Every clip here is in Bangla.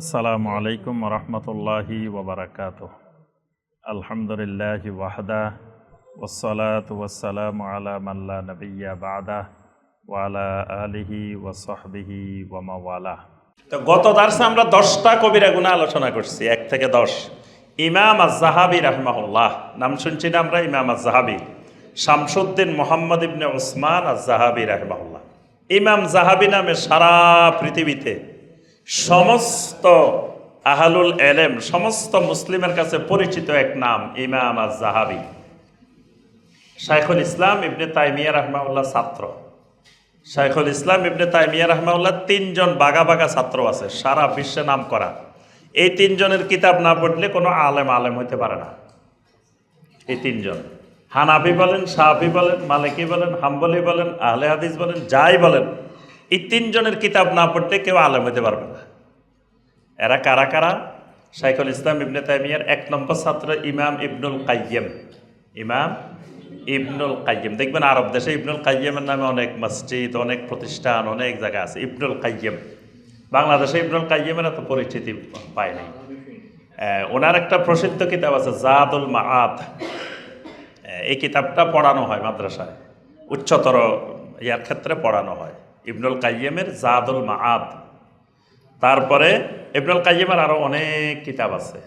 আসসালামু আলাইকুম রহমতুল্লাহি ওবরাকাত আলহামদুলিল্লাহ ওয়াহদা ওসলাত ওয়াসালাম আলা মাল্লা নবিয়া বাদা ওয়ালা আলিহি ওয়াসহবিহি ওয়ামাওয়ালা তো গত দার্সে আমরা দশটা কবিরা গুণা আলোচনা করছি, এক থেকে দশ। ইমাম আজাহাবি রহমাউল্লাহ নাম শুনছি না আমরা, ইমাম আজাহাবি শামসুদ্দিন মোহাম্মদ ইবনে ওসমান আজাহাবি রহমাউল্লাহ ইমাম জাহাবি নামে সারা পৃথিবীতে সমস্ত আহালুল এলেম, সমস্ত মুসলিমের কাছে পরিচিত এক নাম, ইমাম আজ জাহাবি শাইখুল ইসলাম ইবনে তাইমিয়া রহমাউল্লাহ ছাত্র। শাইখুল ইসলাম ইবনে তাইমিয়া রহমাউল্লাহ তিনজন বাগা বাগা ছাত্র আছে, সারা বিশ্বে নাম করা। এই তিনজনের কিতাব না পড়লে কোনো আলেম আলেম হইতে পারে না। এই তিনজন। হানাফি বলেন সাহাফি বলেন, মালিকি বলেন, হাম্বলি বলেন, আহলে হাদিস বলেন, যাই বলেন এই তিনজনের কিতাব না পড়তে কেউ আলেম হতে পারবে না। এরা কারা কারা? শাইখুল ইসলাম ইবনে তাইমিয়ার এক নম্বর ছাত্র ইমাম ইবনুল কাইয়্যম। ইমাম ইবনুল কাইয়্যম। দেখবেন আরব দেশে ইবনুল কাইয়্যমের নামে অনেক মসজিদ অনেক প্রতিষ্ঠান অনেক জায়গা আছে। ইবনুল কাইয়্যম। বাংলাদেশে ইবনুল কাইয়্যমের এত পরিচিতি পায়নি আহ, ওনার একটা প্রসিদ্ধ কিতাব আছে জাদুল মাআত এই কিতাবটা পড়ানো হয় মাদ্রাসায়। উচ্চতর ইয়ার ক্ষেত্রে পড়ানো হয়। ইবনুল কাইয়্যমের জাদুল মাআদ। তারপরে ইবনুল কাইয়্যমের আরও অনেক কিতাব আছে।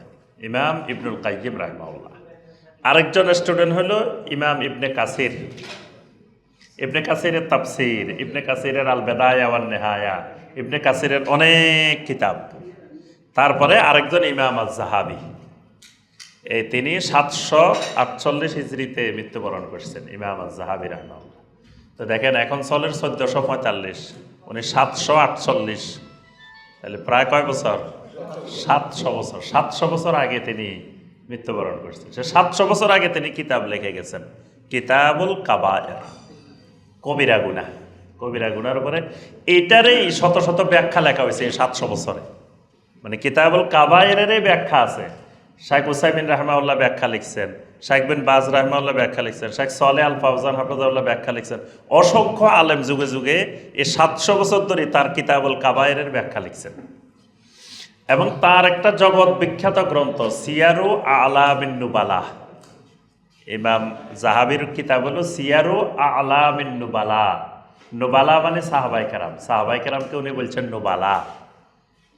ইমাম ইবনুল কাইয়্যম রাহমাউল্লাহ আরেকজন স্টুডেন্ট হলো ইমাম ইবনে কাসির। ইবনে কাসিরের তাফসির, ইবনে কাসিরের আল নেহায়া, ইবনে কাসিরের অনেক কিতাব। তারপরে আরেকজন ইমাম আজ জাহাবি এই তিনি সাতশো আটচল্লিশ হিজড়িতে মৃত্যুবরণ করছেন, ইমাম আজ জাহাবি রহমাউল্লাহ তো দেখেন, এখন চলের চোদ্দশো পঁয়তাল্লিশ, উনি সাতশো আটচল্লিশ। তাহলে প্রায় কয় বছর? সাতশো বছর। সাতশো বছর আগে তিনি মৃত্যুবরণ করছেন। সে সাতশো বছর আগে তিনি কিতাব লিখে গেছেন। কিতাবুল কাবায়ের, কবিরা গুনা কবিরা গুনার উপরে এইটারই শত শত ব্যাখ্যা লেখা হয়েছে এই সাতশো বছরে। মানে কিতাবুল কাবায়েরেরই ব্যাখ্যা আছে। শাইখ হুসাইমিন রহমাউল্লাহ ব্যাখ্যা লিখছেন, শাইখ বিন বাজ রহমাউল্লাহ ব্যাখ্যা লিখছেন, শাইখ সলে আল ফাউজান হাফিজাউল্লাহ ব্যাখ্যা লিখছেন। অসংখ্য আলেম যুগে যুগে এ সাতশো বছর ধরে তার কিতাবুল কাবায়েরের ব্যাখ্যা লিখছেন। এবং তার একটা জগৎ বিখ্যাত গ্রন্থ, সিয়ারু আলা বিন নুবালা ইমাম জাহাবির কিতাব হলো সিয়ারু আলা মিন নুবালা নুবালা মানে সাহাবাই কারাম। সাহাবাই কারামকে উনি বলছেন নুবালা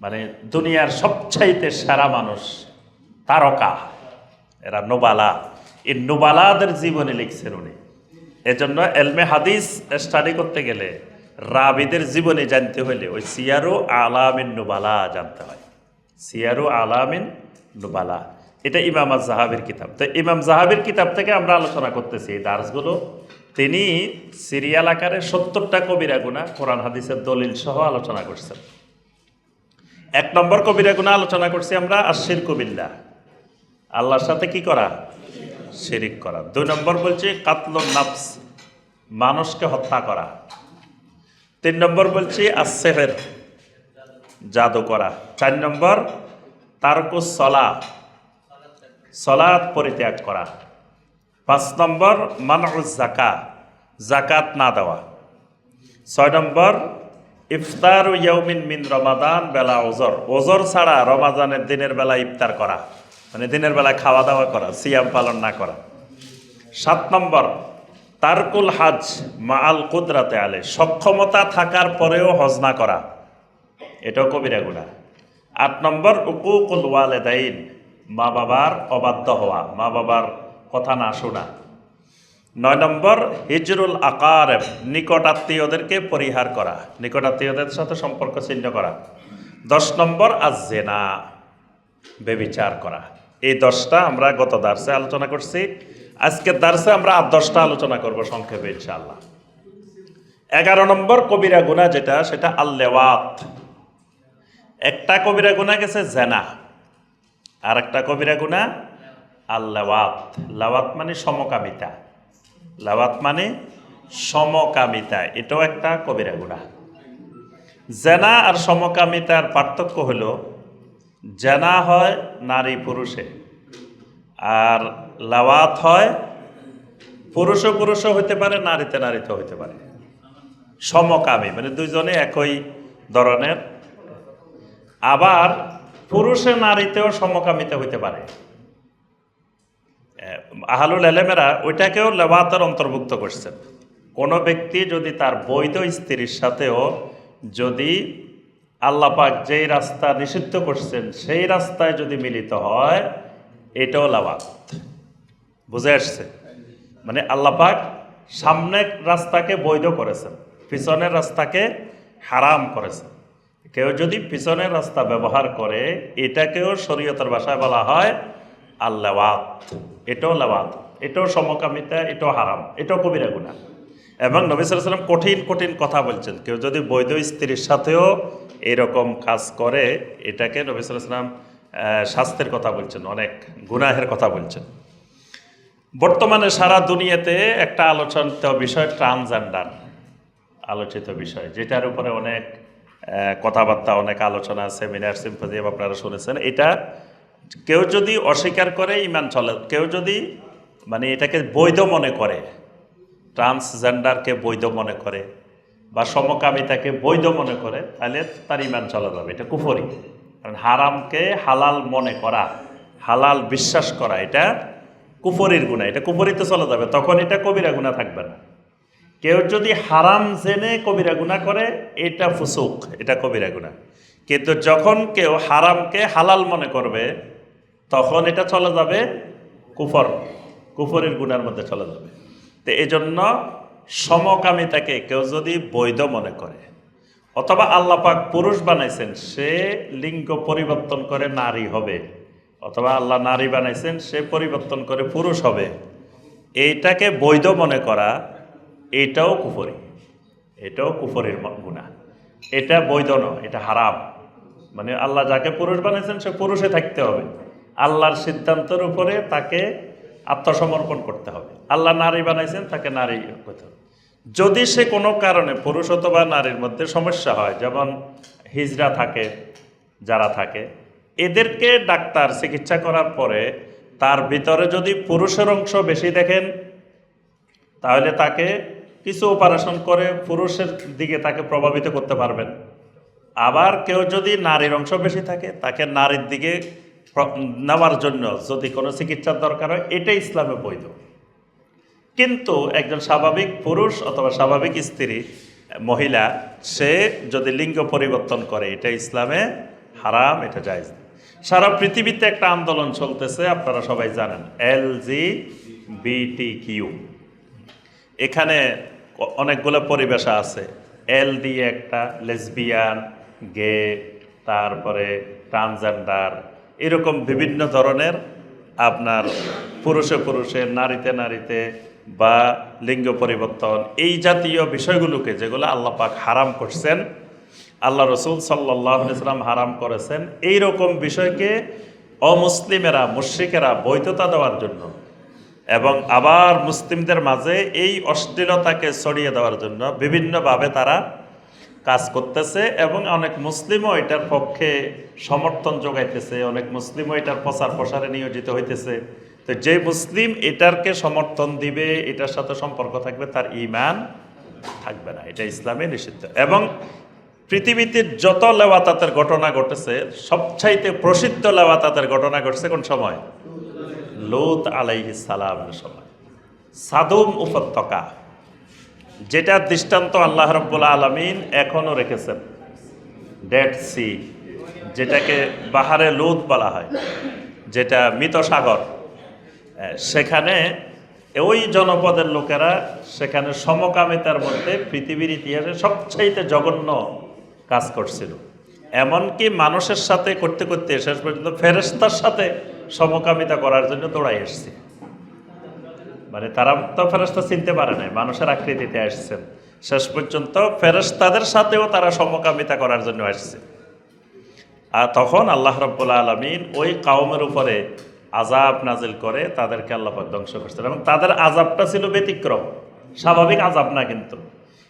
মানে দুনিয়ার সবচাইতে সেরা মানুষ। তারকা। এরা নোবালা। এই নোবালাদের জীবনে লিখছেন উনি। এজন্য এলমে হাদিস স্টাডি করতে গেলে রাবিদের জীবনে জানতে হইলে ওই সিয়ারু আলামিন নুবালা জানতে হয়। সিয়ারু আলামিন নুবালা। এটা ইমাম জাহাবির কিতাব। তো ইমাম জাহাবির কিতাব থেকে আমরা আলোচনা করতেছি। এই দার্সগুলো, তিনি সিরিয়াল আকারে সত্তরটা কবিরা গুণা কোরআন হাদিসের দলিল সহ আলোচনা করছেন। এক নম্বর কবিরা গুণা আলোচনা করছি আমরা আশির কবিল্লা আল্লাহর সাথে কি করা? শিরিক করা। দুই নম্বর বলছি, কাতলুন নাফস, মানুষকে হত্যা করা। তিন নম্বর বলছি আসেফের জাদু করা। চার নম্বর তারকুস সলা সলাৎ পরিত্যাগ করা। পাঁচ নম্বর মানউজ জাকা জাকাত না দেওয়া। ছয় নম্বর, ইফতার ইয়ৌমিন মিন রমাদান, বেলা ওজর। ওজর ছাড়া রমাদানের দিনের বেলা ইফতার করা। মানে দিনের বেলা খাওয়া দাওয়া করা, সিয়াম পালন না করা। সাত নম্বর, তারকুল হাজ মা আল কুদরাতে আলে, সক্ষমতা থাকার পরেও হজ না করা। এটাও কবিরা গুণা। আট নম্বর, উকুকুল ওয়ালেদাইন, মা বাবার অবাধ্য হওয়া, মা বাবার কথা না শোনা। নয় নম্বর, হিজরুল আকার নিকট আত্মীয়দেরকে পরিহার করা, নিকট আত্মীয়দের সাথে সম্পর্ক ছিন্ন করা। দশ নম্বর আজেনা বেবিচার করা। এই দশটা আমরা গত দার্সে আলোচনা করছি। আজকের দার্সে আমরা আর দশটা আলোচনা করব সংক্ষেপে ইনশাআল্লাহ। এগারো নম্বর কবিরা গুণা যেটা, সেটা আল্লেওয়াত। একটা কবিরা গুণা গেছে জেনা আর একটা কবিরা গুণা আল্লাওয়াত। লাওয়াত মানে সমকামিতা। লাওয়াত মানে সমকামিতা, এটাও একটা কবিরা গুণা। জেনা আর সমকামিতার পার্থক্য হলো জেনা হয় নারী পুরুষে। আর লাওয়াত হয় পুরুষ পুরুষ হইতে পারে নারীতে নারীতে হইতে পারে। সমকামী মানে দুইজনে একই ধরনের। আবার পুরুষে নারীতেও সমকামিতা হইতে পারে। আহ, আহালুল এলেমেরা ওইটাকেও লেবাতের অন্তর্ভুক্ত করছেন। কোনো ব্যক্তি যদি তার বৈধ স্ত্রীর সাথেও যদি আল্লাপাক যেই রাস্তা নিষিদ্ধ করছেন, সেই রাস্তায় যদি মিলিত হয়, এটাও লাবাত বুঝে আসছে? মানে আল্লাপাক সামনের রাস্তাকে বৈধ করেছেন, পিছনের রাস্তাকে হারাম করেছেন। কেউ যদি পিছনের রাস্তা ব্যবহার করে, এটাকেও শরীয়তের ভাষায় বলা হয় আল্লাওয়াত। এটাও লাওয়াত। এটাও সমকামিতা, এটাও হারাম। এটাও কবিরা গুণা এবং নবী সাল্লাম কঠিন কঠিন কথা বলছেন। কেউ যদি বৈধ স্ত্রীর সাথেও এরকম কাজ করে, এটাকে নবী সাল্লাম স্বাস্থ্যের কথা বলছেন, অনেক গুনাহের কথা বলছেন। বর্তমানে সারা দুনিয়াতে একটা আলোচনিত বিষয় ট্রান্সজেন্ডার, আলোচিত বিষয়, যেটার উপরে অনেক কথাবার্তা, অনেক আলোচনা, সেমিনার সিম্পোজিয়াম আপনারা শুনেছেন। এটা কেউ যদি অস্বীকার করে ইমান চলে। কেউ যদি মানে এটাকে বৈধ মনে করে ট্রান্সজেন্ডারকে বৈধ মনে করে বা সমকামিতাকে বৈধ মনে করে, তাহলে তার ইমান চলে যাবে। এটা কুফরি। কারণ হারামকে হালাল মনে করা, হালাল বিশ্বাস করা, এটা কুফরির গুণা এটা কুফরিতে চলে যাবে, তখন এটা কবিরা গুণা থাকবে না। কেউ যদি হারাম জেনে কবিরা গুণা করে, এটা ফুসুক, এটা কবিরা গুণা কিন্তু যখন কেউ হারামকে হালাল মনে করবে, তখন এটা চলে যাবে কুফর। কুফরের গুণার মধ্যে চলে যাবে। তো এই জন্য সমকামিতাকে কেউ যদি বৈধ মনে করে, অথবা আল্লাপাক পুরুষ বানাইছেন, সে লিঙ্গ পরিবর্তন করে নারী হবে, অথবা আল্লাহ নারী বানাইছেন, সে পরিবর্তন করে পুরুষ হবে, এইটাকে বৈধ মনে করা, এটাও কুফরি, এটাও কুফরির গুণা এটা বৈধ নয়, এটা হারাম। মানে আল্লাহ যাকে পুরুষ বানিয়েছেন সে পুরুষে থাকতে হবে। আল্লাহর সিদ্ধান্তের উপরে তাকে আত্মসমর্পণ করতে হবে। আল্লাহ নারী বানাইছেন, তাকে নারী করতে হবে। যদি সে কোনো কারণে পুরুষ অথবা নারীর মধ্যে সমস্যা হয়, যেমন হিজরা থাকে, যারা থাকে, এদেরকে ডাক্তার চিকিৎসা করার পরে তার ভিতরে যদি পুরুষের অংশ বেশি দেখেন, তাহলে তাকে কিছু অপারেশন করে পুরুষের দিকে তাকে প্রভাবিত করতে পারবেন। আবার কেউ যদি নারীর অংশ বেশি থাকে, তাকে নারীর দিকে নেওয়ার জন্য যদি কোনো চিকিৎসার দরকার হয় এটা ইসলামে বৈধ। কিন্তু একজন স্বাভাবিক পুরুষ অথবা স্বাভাবিক স্ত্রী, মহিলা, সে যদি লিঙ্গ পরিবর্তন করে, এটা ইসলামে হারাম, এটা না। সারা পৃথিবীতে একটা আন্দোলন চলতেছে, আপনারা সবাই জানেন, এল জি বিটি কিউ। এখানে অনেকগুলো পরিবেশা আছে। এল দিয়ে একটা, লেসবিয়ান, গে, তারপরে ট্রান্সজেন্ডার এরকম বিভিন্ন ধরনের আপনার পুরুষে পুরুষে, নারীতে নারীতে বা লিঙ্গ পরিবর্তন, এই জাতীয় বিষয়গুলোকে যেগুলো আল্লাহ পাক হারাম করছেন, আল্লাহ রসুল সাল্লাহ ইসলাম হারাম করেছেন এই রকম বিষয়কে অমুসলিমেরা, মুশ্রিকেরা বৈধতা দেওয়ার জন্য এবং আবার মুসলিমদের মাঝে এই অশ্লীলতাকে ছড়িয়ে দেওয়ার জন্য বিভিন্নভাবে তারা কাজ করতেছে এবং অনেক মুসলিমও এটার পক্ষে সমর্থন যোগাইতেছে, অনেক মুসলিমও এটার প্রচার প্রসারে নিয়োজিত হইতেছে। তো যে মুসলিম এটারকে সমর্থন দিবে, এটার সাথে সম্পর্ক থাকবে, তার ইমান থাকবে না। এটা ইসলামে নিষিদ্ধ। এবং পৃথিবীতে যত লেওয়াতাতের ঘটনা ঘটেছে, সবচাইতে প্রসিদ্ধ লেওয়াতাতের ঘটনা ঘটছে কোন সময়? লোত আলাইহি সালামের সময়। সাদুম উপত্যকা যেটা দৃষ্টান্ত আল্লাহ রব্বুল আলমিন এখনও রেখেছেন। ডেড সি যেটাকে বাহারে লুত বলা হয়, যেটা মৃত সাগর সেখানে ওই জনপদের লোকেরা সেখানে সমকামিতার মধ্যে পৃথিবীর ইতিহাসে সবচাইতে জঘন্য কাজ করছিল। এমনকি মানুষের সাথে করতে করতে শেষ পর্যন্ত ফেরেস্তার সাথে সমকামিতা করার জন্য দৌড়াই এসছে। মানে তারা তো ফেরেস্তা চিনতে পারে নাই, মানুষের আকৃতিতে আসছেন শেষ পর্যন্ত ফেরেস্তাদের সাথেও তারা সমকামিতা করার জন্য আসছে। আর তখন আল্লাহ রব্বুল আলমিন ওই কাউমের উপরে আজাব নাজিল করে তাদেরকে আল্লাপাক ধ্বংস করছেন এবং তাদের আজাবটা ছিল ব্যতিক্রম, স্বাভাবিক আজাব না কিন্তু।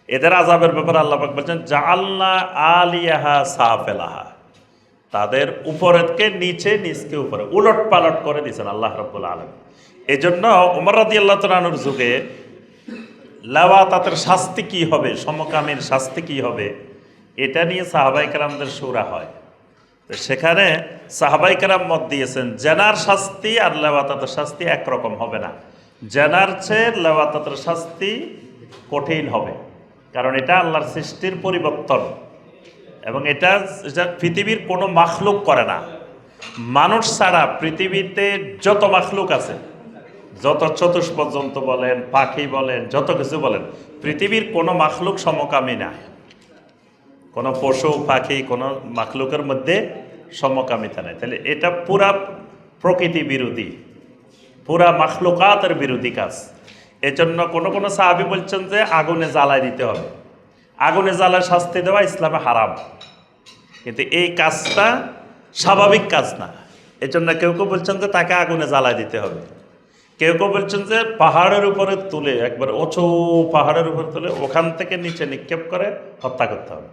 এদের আজাবের ব্যাপারে আল্লাপাক বলছেন জাআল্লা আলিয়াহা সাফেলাহা। তাদের উপরেরকে নিচে, নিচকে উপরে উলট পালট করে দিয়েছেন আল্লাহ রব্বুল আলম এই জন্য উমর রাদি আল্লাহ তালুর যুগে লাওয়া তাদের শাস্তি কি হবে, সমকামীর শাস্তি কি হবে, এটা নিয়ে সাহাবাইকার আমাদের সুরা হয়। তো সেখানে সাহাবাই সাহাবাইকারাম মত দিয়েছেন, জেনার শাস্তি আর লেওয়াতাতের শাস্তি একরকম হবে না। জেনার চেয়ে লেওয়াতাতের শাস্তি কঠিন হবে, কারণ এটা আল্লাহর সৃষ্টির পরিবর্তন। এবং এটা এটা পৃথিবীর কোনো মাখলুক করে না। মানুষ ছাড়া পৃথিবীতে যত মাখলুক আছে যত চতুষ্পদ পর্যন্ত বলেন, পাখি বলেন, যত কিছু বলেন, পৃথিবীর কোনো মাখলুক সমকামী না। কোনো পশু, পাখি, কোনো মাখলুকের মধ্যে সমকামিতা নেই। তাহলে এটা পুরা প্রকৃতি বিরোধী, পুরা মাখলুকাতের বিরোধী কাজ। এজন্য কোনো কোনো সাহাবি বলছেন যে আগুনে জ্বালায় দিতে হবে। আগুনে জ্বালায় শাস্তি দেওয়া ইসলামে হারাম। কিন্তু এই কাজটা স্বাভাবিক কাজ না। এজন্য কেউ কেউ বলছেন যে তাকে আগুনে জ্বালায় দিতে হবে। কেউ কেউ বলছেন যে পাহাড়ের উপরে তুলে, একবার উঁচু পাহাড়ের উপরে তুলে ওখান থেকে নিচে নিক্ষেপ করে হত্যা করতে হবে।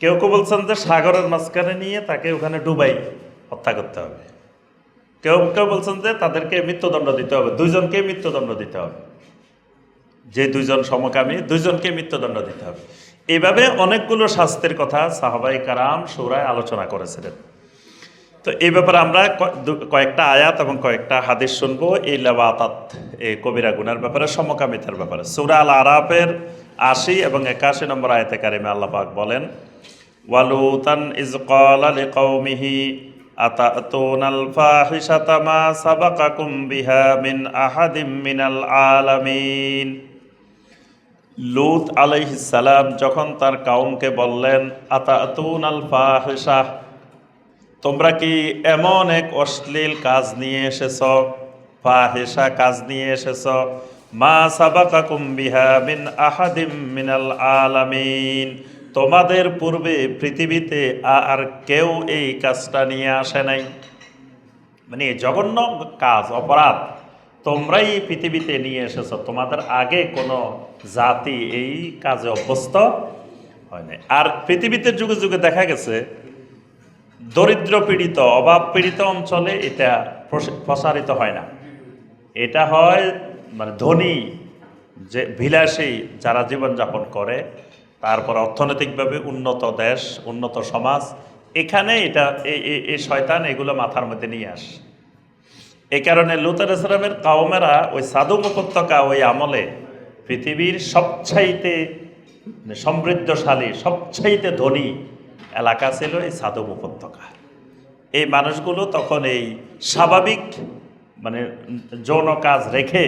কেউ কেউ বলছেন যে সাগরের মাঝখানে নিয়ে তাকে ওখানে ডুবাই হত্যা করতে হবে। কেউ কেউ বলছেন যে তাদেরকে মৃত্যুদণ্ড দিতে হবে, দুইজনকে মৃত্যুদণ্ড দিতে হবে। যে দুইজন সমকামী, দুইজনকে মৃত্যুদণ্ড দিতে হবে। এভাবে অনেকগুলো শাস্তির কথা সাহাবাই কারাম সুরায় আলোচনা করেছিলেন। তো এই ব্যাপারে আমরা কয়েকটা আয়াত এবং কয়েকটা হাদিস শুনব। এই লেবাতাত এই কবিরা গুনার ব্যাপারে, সমকামিতার ব্যাপারে। সুরা আল আরাফের আশি এবং একাশি নম্বর আয়তে কারিমে আল্লাহ পাক বলেন, ওয়ালুতান ইজ ফাহিশাতা মা সাবাকাকুম আহাদিম মিনাল লুত আলাইহিসসালাম যখন তার কাউমকে বললেন আতাতুন আল ফাহিশা তোমরা কি এমন এক অশ্লীল কাজ নিয়ে এসেছ? ফাহেসা কাজ নিয়ে এসেছ? মা সাবাকাকুম বিহা মিন আহাদিম মিনাল আলামিন। তোমাদের পূর্বে পৃথিবীতে আর কেউ এই কাজটা নিয়ে আসে নাই। মানে জঘন্য কাজ, অপরাধ তোমরাই পৃথিবীতে নিয়ে এসেছ। তোমাদের আগে কোনো জাতি এই কাজে অভ্যস্ত হয় নাই। আর পৃথিবীতে যুগে যুগে দেখা গেছে দরিদ্র পীড়িত, অভাব পীড়িত অঞ্চলে এটা প্রসারিত হয় না। এটা হয় মানে ধনী, যে বিলাসী যারা জীবনযাপন করে, তারপর অর্থনৈতিকভাবে উন্নত দেশ, উন্নত সমাজ, এখানে এটা এই শয়তান এগুলো মাথার মধ্যে নিয়ে আসে। এই কারণে লুতার ইসলামের কাউমেরা ওই সাধু উপত্যকা, ওই আমলে পৃথিবীর সবচাইতে মানে সমৃদ্ধশালী, সবচাইতে ধনী এলাকা ছিল এই সাদম উপত্যকা। এই মানুষগুলো তখন এই স্বাভাবিক মানে যৌন কাজ রেখে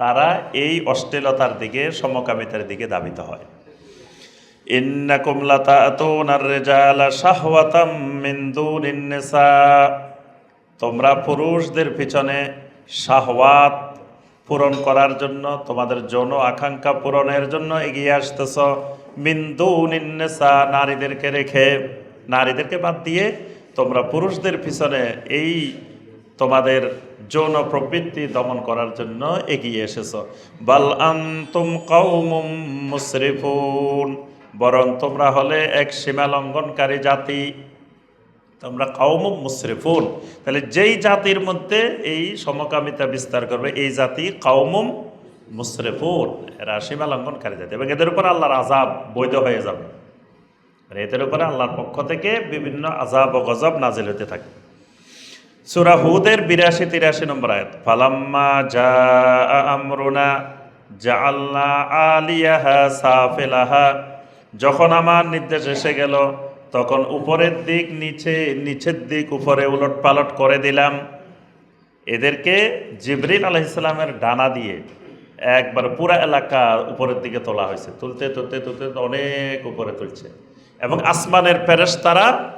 তারা এই অশ্লীলতার দিকে, সমকামিতার দিকে দাবিত হয়। তোমরা পুরুষদের পিছনে শাহওয়াত পূরণ করার জন্য, তোমাদের যৌন আকাঙ্ক্ষা পূরণের জন্য এগিয়ে আসতেছ। মিন্দু নিন্নেসা নারীদেরকে রেখে, নারীদেরকে বাদ দিয়ে তোমরা পুরুষদের পিছনে এই তোমাদের যৌন প্রবৃত্তি দমন করার জন্য এগিয়ে এসেছ। বাল আন্তুম কৌমুম মুসরিফুন, বরং তোমরা হলে এক সীমা লঙ্ঘনকারী জাতি। তোমরা কাউম মুসরিফুন। তাহলে যেই জাতির মধ্যে এই সমকামিতা বিস্তার করবে, এই জাতি কাউমুম মুসরিফুন এরা সীমা লঙ্ঘনকারী জাতি। এবং এদের উপর আল্লাহর আজাব বৈধ হয়ে যাবে। আর এদের উপরে আল্লাহর পক্ষ থেকে বিভিন্ন আজাব ও গজব নাজিল হতে থাকে। সুরা হুদের বিরাশি তিরাশি নম্বর আয়াত, ফালাম্মা যা আমরুনা জাআল্লা আলিয়াহা সাফেলাহা। যখন আমার নির্দেশ এসে গেল, তখন উপরের দিক নিচে, নিচের দিক উপরে উলট পালট করে দিলাম। এদেরকে জিবরিল আলহিসামের ডানা দিয়ে একবার পুরা এলাকা উপরের দিকে তোলা হয়েছে। তুলতে তুলতে তুলতে অনেক উপরে তুলছে। এবং আসমানের প্যারেস তারা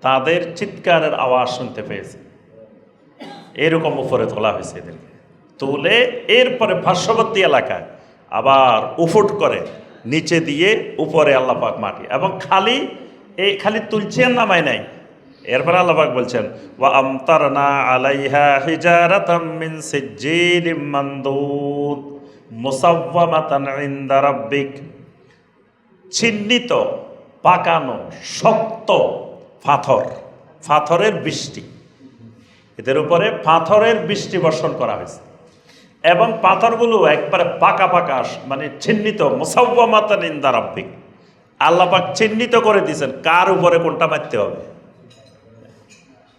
তাদের চিৎকারের আওয়াজ শুনতে পেয়েছে। এরকম উপরে তোলা হয়েছে এদেরকে। তুলে এরপরে পার্শ্ববর্তী এলাকায় আবার উফুট করে নিচে দিয়ে উপরে আল্লাপাক মাটি। এবং খালি এই খালি তুলছেন নামাই নাই। এরপরে আল্লাপাক বলছেন, ওয়া আমতারনা আলাইহা হিজারাতাম মিন সিজ্জিলিম চিহ্নিত, পাকানো, শক্ত পাথর, পাথরের বৃষ্টি। এদের উপরে পাথরের বৃষ্টি বর্ষণ করা হয়েছে। এবং পাথরগুলো একবারে পাকা পাকা মানে চিহ্নিত মুসাব্বামাতান ইনদা আল্লাহ চিহ্নিত করে দিয়েছেন, কার উপরে কোনটা মারতে হবে?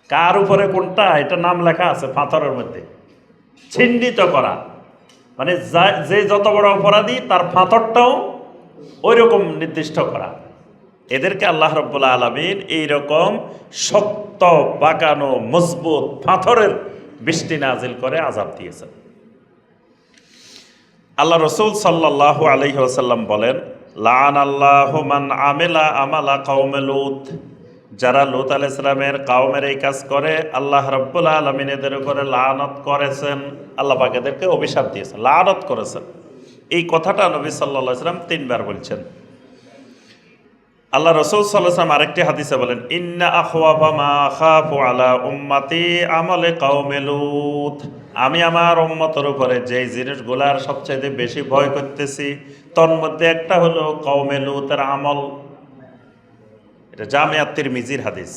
কার উপরে কোনটা? এটা নাম লেখা আছে পাথরের মধ্যে। চিহ্নিত করা। মানে যা- যত বড় অপরাধী, তার পাথরটাও ওই রকম নির্দিষ্ট করা। এদেরকে আল্লাহ রব্বুল্লা আলমিন এইরকম শক্ত, বাঁকানো, মজবুত পাথরের বৃষ্টি নাজিল করে আজাব দিয়েছেন। আল্লাহ রসুল সাল্লাহ আলহি আসাল্লাম বলেন লান আল্লাহ মান আমেলা আমালা কৌমে লুত। যারা লুত আল ইসলামের কাউমের এই কাজ করে, আল্লাহ রব্বুল আলমিন এদের উপরে লানত করেছেন। আল্লাহ পাক এদেরকে অভিশাপ দিয়েছেন, লানত করেছেন। এই কথাটা নবী সাল্লাহ ইসলাম তিনবার বলছেন। আল্লাহ রসুল সাল্লাম আরেকটি হাদিসে বলেন, ইন্না আখওয়াফা মা খাফু আলা উম্মাতি আমলে কাউমে লুত। আমি আমার উম্মতের উপরে যে জিনিসগুলার সবচাইতে বেশি ভয় করতেছি, তন্মধ্যে একটা হলো কৌমে লুতের আমল। এটা জামিয়াত্তির মিজির হাদিস।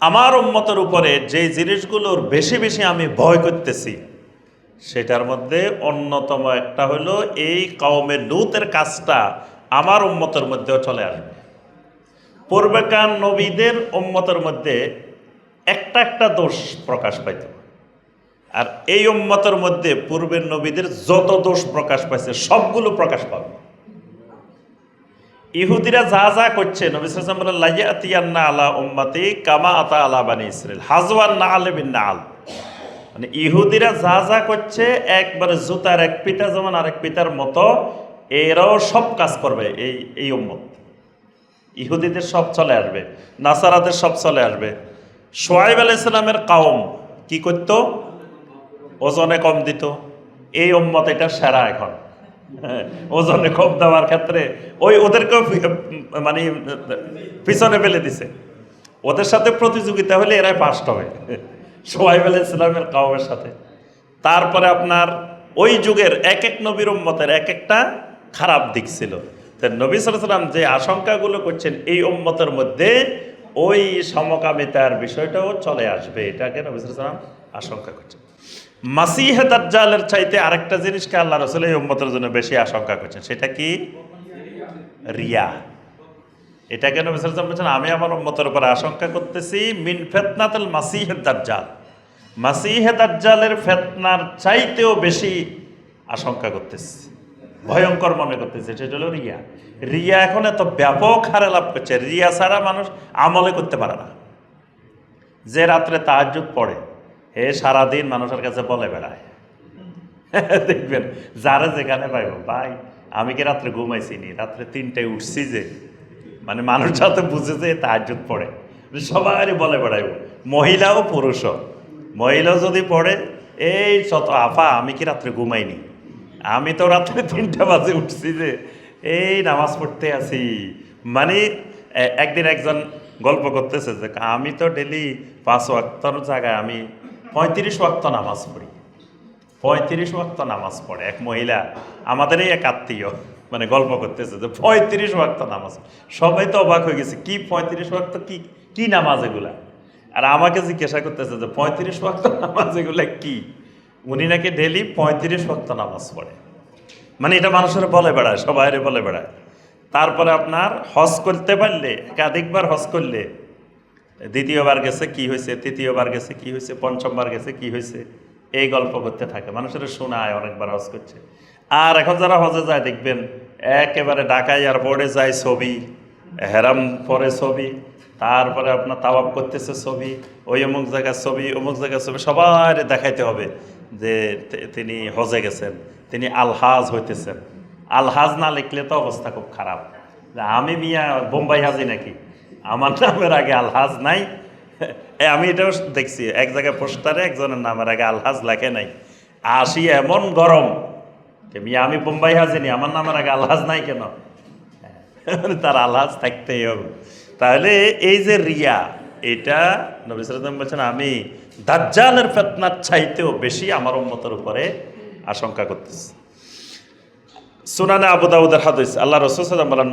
আমার উম্মতের উপরে যে জিনিসগুলোর বেশি বেশি আমি ভয় করতেছি, সেটার মধ্যে অন্যতম একটা হলো এই কওমে লুতের কাজটা আমার উম্মতের মধ্যেও চলে আসবে। পূর্বেকার নবীদের উম্মতের মধ্যে একটা একটা দোষ প্রকাশ পাইত। আর এই উম্মতের মধ্যে পূর্বের নবীদের যত দোষ প্রকাশ পাইছে, সবগুলো প্রকাশ পাবে। ইহুদিরা যা যা করছে আলা কামা আতা আলা না আলে মানে ইহুদিরা যা যা করছে, একবারে জুতার এক পিতা যেমন আরেক পিতার মতো, এরাও সব কাজ করবে, এই এই উম্মত। ইহুদিদের সব চলে আসবে, নাসারাদের সব চলে আসবে। সোয়াইব আল ইসলামের কাউম কি করত? ওজনে কম দিত। এই উম্মত এটা সেরা এখন। ওজনে কম দেওয়ার ক্ষেত্রে ওই ওদেরকেও মানে পিছনে ফেলে দিছে। ওদের সাথে প্রতিযোগিতা হলে এরাই পাস্ট হবে। সোহাইব আল ইসলামের কাউমের সাথে। তারপরে আপনার ওই যুগের এক এক নবীর উম্মতের এক একটা খারাপ দিক ছিল। তো নবী সাল্লাম যে আশঙ্কাগুলো করছেন এই উম্মতের মধ্যে, ওই সমকামিতার বিষয়টাও চলে আসবে। এটাকে নবী সাল্লাম আশঙ্কা করছেন। মাসিহে দাজ্জালের চাইতে আরেকটা জিনিসকে আল্লাহ রসুল এই উম্মতের জন্য বেশি আশঙ্কা করছেন, সেটা কি? রিয়া। এটাকে নবী সাল্লাম বলছেন, আমি আমার উম্মতের উপর আশঙ্কা করতেছি, মিন ফেতনাতুল মাসিহে দাজ্জাল। মাসিহে দাজ্জালের ফেতনার চাইতেও বেশি আশঙ্কা করতেছি, ভয়ঙ্কর মনে করতেছে, সেটা হলো রিয়া। রিয়া এখন এত ব্যাপক হারে লাভ করছে, রিয়া ছাড়া মানুষ আমলে করতে পারে না। যে রাত্রে তাহাজ্জুদ পড়ে হে সারাদিন মানুষের কাছে বলে বেড়ায়। দেখবেন, যারা যেখানে পাইব, ভাই, আমি কি রাত্রে ঘুমাইছি নি? রাত্রে তিনটায় উঠছি যে। মানে মানুষ যাতে বুঝে যে তাহাজ্জুদ পড়ে। সবারই বলে বেড়াইব মহিলা ও পুরুষও। মহিলাও যদি পড়ে, এই শত আফা, আমি কি রাত্রে ঘুমাইনি আমি তো রাত্রে তিনটা বাজে উঠছি যে, এই নামাজ পড়তে আছি। মানে একদিন একজন গল্প করতেছে যে, আমি তো ডেলি পাঁচ ওয়াক্তর জায়গায় আমি পঁয়ত্রিশ ওয়াক্ত নামাজ পড়ি। পঁয়ত্রিশ ওয়াক্ত নামাজ পড়ে। এক মহিলা আমাদেরই এক আত্মীয় মানে গল্প করতেছে যে পঁয়ত্রিশ ওয়াক্ত নামাজ। সবাই তো অবাক হয়ে গেছে, কি পঁয়ত্রিশ ওয়াক্ত, কি কি নামাজ এগুলা? আর আমাকে জিজ্ঞাসা করতেছে যে পঁয়ত্রিশ ওয়াক্ত নামাজ এগুলা কি? উনি নাকি ডেলি পঁয়ত্রিশ ওয়াক্ত নামাজ পড়ে। মানে এটা মানুষের বলে বেড়ায় সবাই বলে বেড়ায়। তারপরে আপনার হজ করতে পারলে, একাধিকবার হজ করলে দ্বিতীয়বার গেছে, কি হয়েছে? তৃতীয়বার গেছে, কি হয়েছে? পঞ্চমবার গেছে, কি হয়েছে? এই গল্প করতে থাকে। মানুষের শোনায়, অনেকবার হজ করছে। আর এখন যারা হজে যায়, দেখবেন একেবারে ঢাকা এয়ারপোর্টে যায় ছবি, হেরাম পরে ছবি, তারপরে আপনার তাওয়াব করতেছে ছবি, ওই অমুক জায়গার ছবি, অমুক জায়গার ছবি সবার দেখাইতে হবে যে তিনি হজে গেছেন, তিনি আলহাজ হইতেছেন। আলহাজ না লিখলে তো অবস্থা খুব খারাপ। আমি মিয়া বোম্বাই হাজি নাকি? আমার নামের আগে আলহাজ নাই। আমি এটাও দেখছি, এক জায়গায় পোস্টারে একজনের নামের আগে আলহাজ লেখে নাই। আসি এমন গরম আমি বোম্বাই হাজিনি, আমার নামের আগে আলহাজ নাই কেন? তার আলহাজ থাকতেই হবে। তাহলে এই যে রিয়া, এটা নবী সালাম বলছেন, আমি দাজ্জালের ফেতনার চাইতেও বেশি আমার উন্মতের উপরে আশঙ্কা করতেছি। সুনানে আবু দাউদের হাদিস, আল্লাহ রসুল বলেন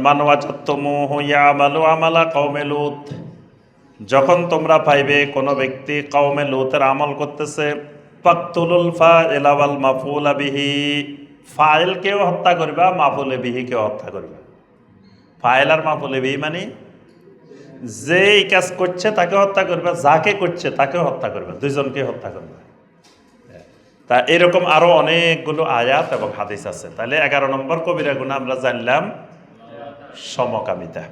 আমালা কওমে লূত। যখন তোমরা পাইবে কোনো ব্যক্তি কওমে লূতের আমল করতেছে পাকতুলুল ফাইলা ওয়াল মাফুলা বিহি। ফাইলকেও হত্যা করবা মাফুলে বিহিকেও হত্যা করবা। ফাইল আর মাফুলে বিহি মানে যে এই কাজ করছে তাকে হত্যা করবে, যাকে করছে তাকেও হত্যা করবে দুইজনকে হত্যা করবে। তা এরকম আরও অনেকগুলো আয়াত এবং হাদিস আছে। তাহলে এগারো নম্বর কবিরা গুণা আমরা জানলাম সমকামিতা।